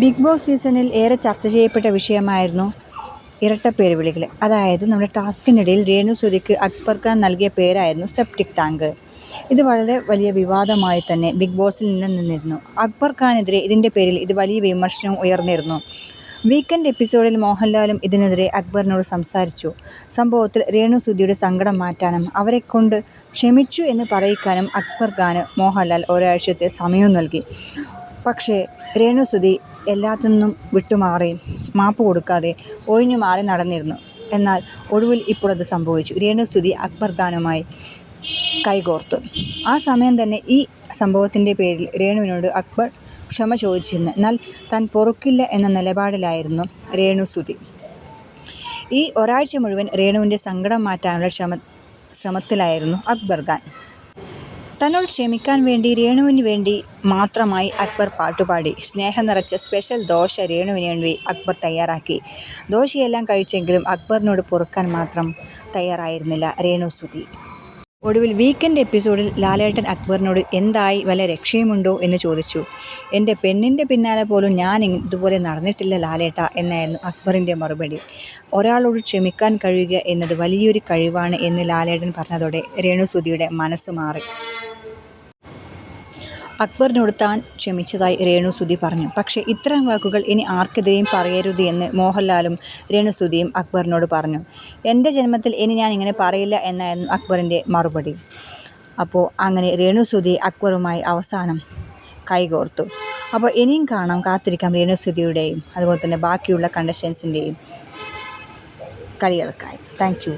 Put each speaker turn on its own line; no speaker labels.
Big boss സീസണിൽ ഏറെ ചർച്ച ചെയ്യപ്പെട്ട വിഷയമായിരുന്നു ഇരട്ട ഇരട്ടപ്പേര് വിളികൾ അതായത് നമ്മുടെ ടാസ്കിനിടയിൽ രേണു സുധിക്ക് അക്ബർ ഖാൻ നൽകിയ പേരായിരുന്നു സെപ്റ്റിക് ടാങ്ക്. ഇത് വളരെ വലിയ വിവാദമായി തന്നെ ബിഗ് ബോസിൽ നിന്ന് നിന്നിരുന്നു. അക്ബർ ഖാനെതിരെ ഇതിന്റെ പേരിൽ ഇത് വലിയ വിമർശനവും ഉയർന്നിരുന്നു. വീക്കെൻഡ് എപ്പിസോഡിൽ മോഹൻലാലും ഇതിനെതിരെ അക്ബറിനോട് സംസാരിച്ചു. സംഭവത്തിൽ രേണു സുധിയുടെ സങ്കടം മാറ്റാനും അവരെ കൊണ്ട് ക്ഷമിച്ചു എന്ന് പറയിക്കാനും അക്ബർ ഖാന് മോഹൻലാൽ ഒരാഴ്ചത്തെ സമയം നൽകി. പക്ഷേ രേണുസുതി എല്ലാത്തിനും വിട്ടുമാറി മാപ്പ് കൊടുക്കാതെ ഒഴിഞ്ഞു മാറി നടന്നിരുന്നു. എന്നാൽ ഒടുവിൽ ഇപ്പോൾ അത് സംഭവിച്ചു. രേണുസുതി അക്ബർ ഖാനുമായി കൈകോർത്തു. ആ സമയം തന്നെ ഈ സംഭവത്തിന്റെ പേരിൽ രേണുവിനോട് അക്ബർ ക്ഷമ ചോദിച്ചിരുന്നു. എന്നാൽ താൻ പൊറുക്കില്ല എന്ന നിലപാടിലായിരുന്നു രേണുസുതി. ഈ ഒരാഴ്ച മുഴുവൻ രേണുവിന്റെ സങ്കടം മാറ്റാനുള്ള ശ്രമ ശ്രമത്തിലായിരുന്നു അക്ബർ ഖാൻ തന്നോട് ക്ഷമിക്കാൻ വേണ്ടി രേണുവിന് വേണ്ടി മാത്രമായി അക്ബർ പാട്ടുപാടി. സ്നേഹം നിറച്ച സ്പെഷ്യൽ ദോശ രേണുവിന് വേണ്ടി അക്ബർ തയ്യാറാക്കി. ദോശയെല്ലാം കഴിച്ചെങ്കിലും അക്ബറിനോട് പൊറുക്കാൻ മാത്രം തയ്യാറായിരുന്നില്ല രേണു സുധി ഒടുവിൽ വീക്കെൻഡ് എപ്പിസോഡിൽ ലാലേട്ടൻ അക്ബറിനോട് എന്തായി വല്ല രക്ഷയുമുണ്ടോ എന്ന് ചോദിച്ചു. എന്റെ പെണ്ണിന്റെ പിന്നാലെ പോലും ഞാൻ ഇതുപോലെ നടന്നിട്ടില്ല ലാലേട്ട എന്നായിരുന്നു അക്ബറിന്റെ മറുപടി. ഒരാളോട് ക്ഷമിക്കാൻ കഴിയുക എന്നത് വലിയൊരു കഴിവാണ് എന്ന് ലാലേട്ടൻ പറഞ്ഞതോടെ രേണുസുധിയുടെ മനസ്സ് മാറി. അക്ബറിനോട് താൻ ക്ഷമിച്ചതായി രേണുസുധി പറഞ്ഞു. പക്ഷേ ഇത്തരം വാക്കുകൾ ഇനി ആർക്കെതിരെയും പറയരുത് എന്ന് മോഹൻലാലും രേണുസുധിയും അക്ബറിനോട് പറഞ്ഞു. എന്റെ ജന്മത്തിൽ ഇനി ഞാൻ ഇങ്ങനെ പറയില്ല എന്നായിരുന്നു അക്ബറിന്റെ മറുപടി. അപ്പോൾ അങ്ങനെ രേണുസുധി അക്ബറുമായി അവസാനം കൈകോർത്തു. അപ്പോൾ ഇനിയും കാണാം കാത്തിരിക്കാം രേണുസുധിയുടെയും അതുപോലെ തന്നെ ബാക്കിയുള്ള കണ്ടസ്റ്റൻസിന്റെയും കളികൾക്കായി താങ്ക്